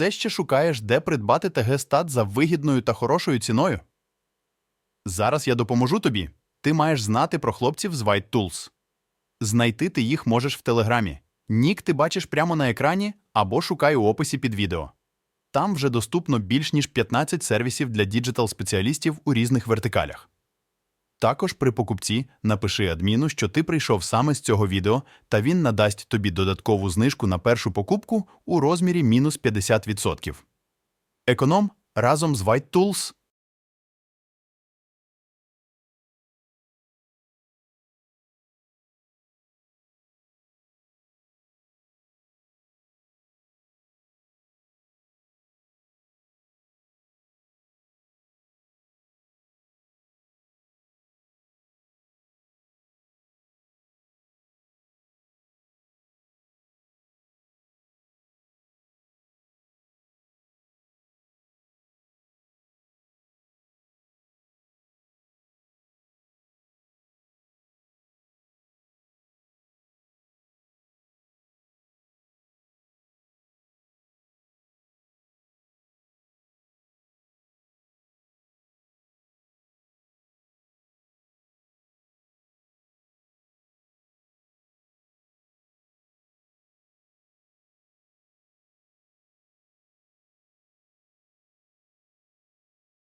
все ще шукаєш, де придбати ТГ-стат за вигідною та хорошою ціною? Зараз я допоможу тобі. Ти маєш знати про хлопців з White Tools. Знайти ти їх можеш в Телеграмі. Нік ти бачиш прямо на екрані або шукай у описі під відео. Там вже доступно більш ніж 15 сервісів для діджитал-спеціалістів у різних вертикалях. Також при покупці напиши адміну, що ти прийшов саме з цього відео, та він надасть тобі додаткову знижку на першу покупку у розмірі мінус 50%. Економ разом з White Tools